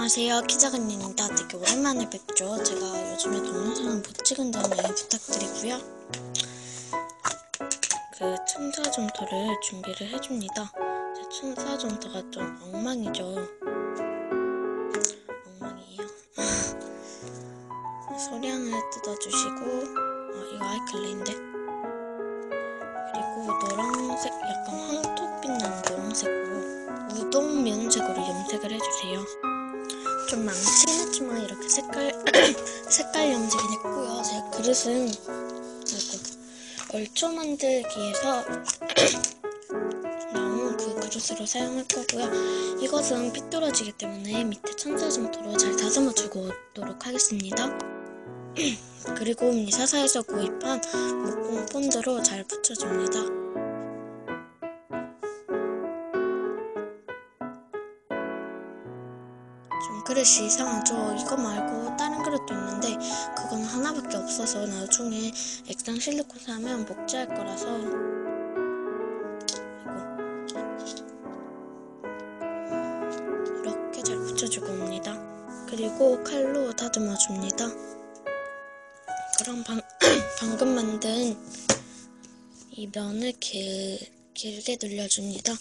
안녕하세요. 키작은입니다. 되게 오랜만에 뵙죠. 제가 요즘에 동영상을 못 찍은 점에 부탁드리고요. 그 춘사점토를 준비를 해줍니다. 제 춘사점토가 좀 엉망이죠. 엉망이에요. 소량을 뜯어주시고 아 이거 아이클레인데. 그리고 노란색 약간 황토빛 나는 노란색으로 우동 면색으로 염색을 해주세요. 좀 많긴 했지만 이렇게 색깔 색깔 염색은 했고요. 제가 그릇은 얼초 만들기에서 나온 그 그릇으로 사용할 거고요. 이것은 삐뚤어지기 때문에 밑에 천사점토로 잘 다듬어 주고 오도록 하겠습니다. 그리고 미사사에서 구입한 목공 본드로 잘 붙여줍니다. 좀 그릇이 이상하죠. 이거 말고 다른 그릇도 있는데 그건 하나밖에 없어서 나중에 액상 실리콘 사면 복제할 거라서. 이렇게 잘 붙여주고 옵니다. 그리고 칼로 다듬어 줍니다. 그럼 방, 방금 만든 이 면을 길, 길게 늘려줍니다.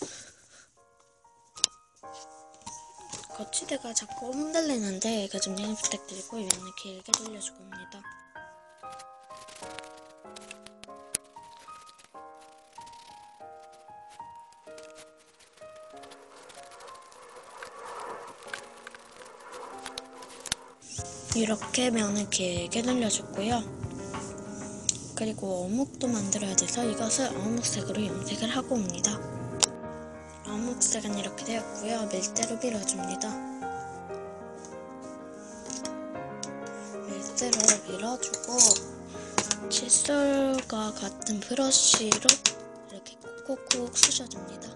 거치대가 자꾸 흔들리는데 이거 좀 양해 부탁드리고 면을 길게 돌려주고 옵니다. 이렇게 면을 길게 늘려줬고요. 그리고 어묵도 만들어야 돼서 이것을 어묵색으로 염색을 하고 옵니다. 어묵색은 이렇게 되었고요. 밀대로 밀어줍니다. 밀대로 밀어주고 칫솔과 같은 브러쉬로 이렇게 콕콕콕 쑤셔줍니다.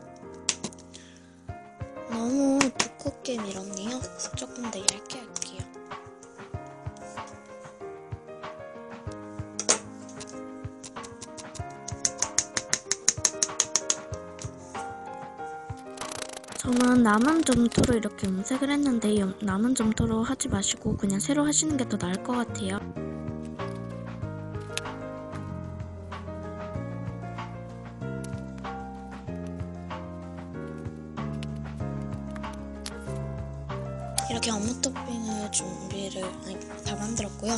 너무 두껍게 밀었네요. 조금 더 얇게 할게요. 저는 남은 점토로 이렇게 염색을 했는데 염- 남은 점토로 하지 마시고 그냥 새로 하시는 게 더 나을 것 같아요. 이렇게 어묵 토핑을 준비를 아니 다 만들었고요.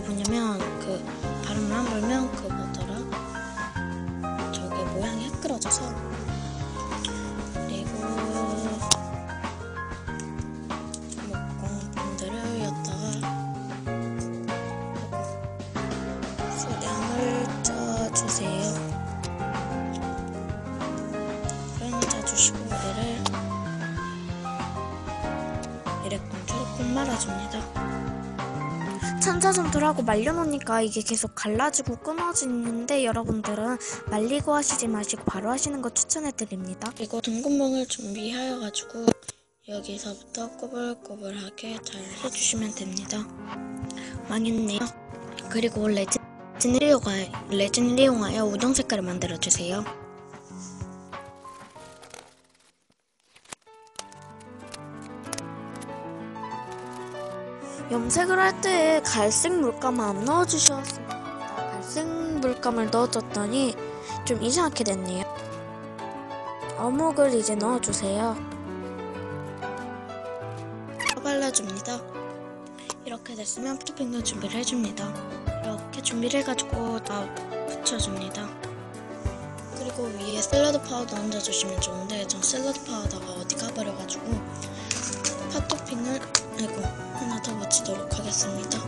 왜 바람으로 부냐면 그 바람을 안 불면 그 뭐더라? 저게 모양이 헷갈어져서 그리고 목공분들을 여기다가 소량을 짜주세요. 소량을 짜주시고 얘를 이렇게 조금 말아줍니다. 천사점토라고 말려놓으니까 이게 계속 갈라지고 끊어지는데 여러분들은 말리고 하시지 마시고 바로 하시는 거 추천해드립니다. 그리고 등분봉을 준비하여가지고 여기서부터 꼬불꼬불하게 잘 해주시면 됩니다. 망했네요. 그리고 레진을 이용하여, 우동 색깔을 만들어주세요. 염색을 할 때 갈색 물감을 안 넣어주셨습니다. 갈색 물감을 넣어줬더니 좀 이상하게 됐네요. 어묵을 이제 넣어주세요. 발라줍니다. 이렇게 됐으면 토핑도 준비를 해줍니다. 이렇게 준비를 해가지고 다 붙여줍니다. 그리고 위에 샐러드 파우더 얹어주시면 좋은데 전 샐러드 파우더가 어디 가버려가지고 팥 토핑을 아이고 더 붙이도록 하겠습니다.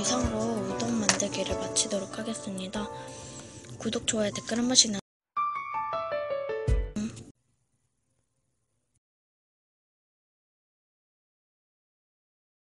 이상으로 우동 만들기를 마치도록 하겠습니다. 구독, 좋아요, 댓글 한 번씩 남